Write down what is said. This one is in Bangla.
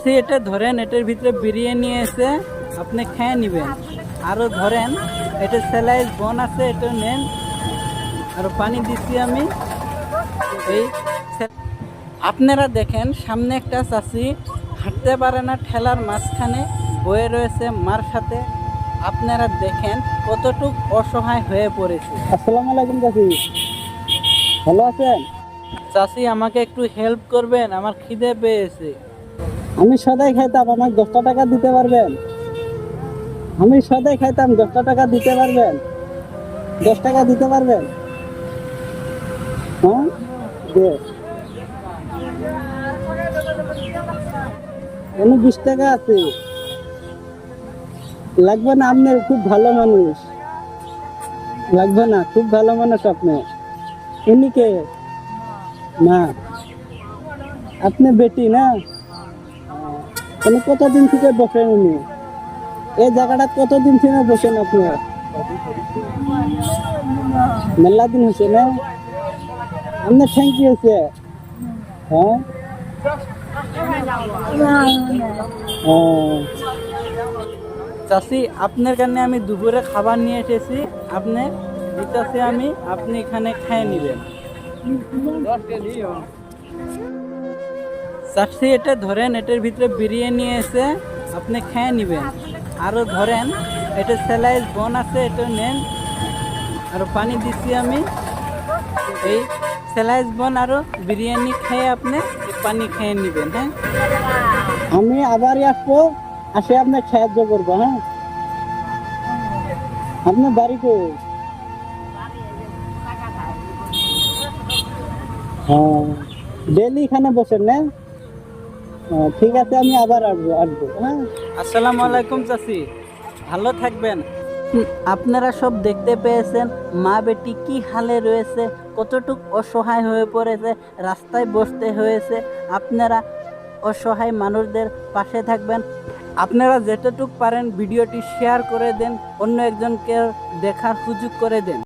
সে এটা ধরেন এটার ভিতরে বিরিয়ানি এসে আপনি খেয়ে নেবেন। আরও ধরেন এটা স্যালাইজ বন আছে এটা নেন। আর পানি দিচ্ছি আমি। এই আপনারা দেখেন সামনে একটা চাষি হাঁটতে পারে না ঠেলার মাঝখানে বয়ে রয়েছে মার সাথে। আপনারা দেখেন কতটুক অসহায় হয়ে পড়েছে। আসসালামু আলাইকুম চাচি। ভালো আছেন? চাষি আমাকে একটু হেল্প করবেন আমার খিদে পেয়েছে। আমি সদাই খাইতাম, আমাকে দশটা টাকা দিতে পারবেন? আমি সদাই খাইতাম দশটা টাকা দিতে পারবেন? দশ টাকা দিতে পারবেন? হ্যাঁ? এনে বিশ টাকা আছে। লাগবে না, আপনি খুব ভালো মানুষ। লাগবে না, খুব ভালো মানুষ আপনি। ইনি কে? না। আপনি বেটি না? উনি কতদিন থেকে বসেন উনি? এই জায়গাটা কতদিন থেকে বসেন আপনি? মেলা দিন হয়েছে না? আপনার থ্যাংক ইউ হয়েছে হ্যাঁ? ও, চাষি আপনার কারণে আমি দুপুরে খাবার নিয়ে এসেছি। আপনি দিতেছি আমি আপনি এখানে খেয়ে নেবেন। চাষি এটা ধরেন এটার ভিতরে বিরিয়ানি এসে আপনি খেয়ে নেবেন। আরও ধরেন এটা স্যালাইজ বন আছে এটা নেন। আর পানি দিচ্ছি আমি। এই স্যালাইজ বন আরও বিরিয়ানি খেয়ে আপনি পানি খেয়ে নেবেন হ্যাঁ? আমি আবার আসব আসে আপনার সাহায্য করব হ্যাঁ? আপনার বাড়ি কো হ্যাঁ। ডেলি এখানে বসেন না হ্যাঁ, ঠিক আছে, আমি আবার আসব আসব হ্যাঁ? আসসালামু আলাইকুম চাচি। ভালো থাকবেন। আপনারা সব দেখতে পেয়েছেন, মা বেটি কি হালে রয়েছে, কতটুক অসহায় হয়ে পড়েছে, রাস্তায় বসতে হয়েছে। আপনারা অসহায় মানুষদের পাশে থাকবেন। আপনারা যেতটুক পারেন, ভিডিওটি শেয়ার করে দেন, অন্য একজনকে দেখার সুযোগ করে দেন।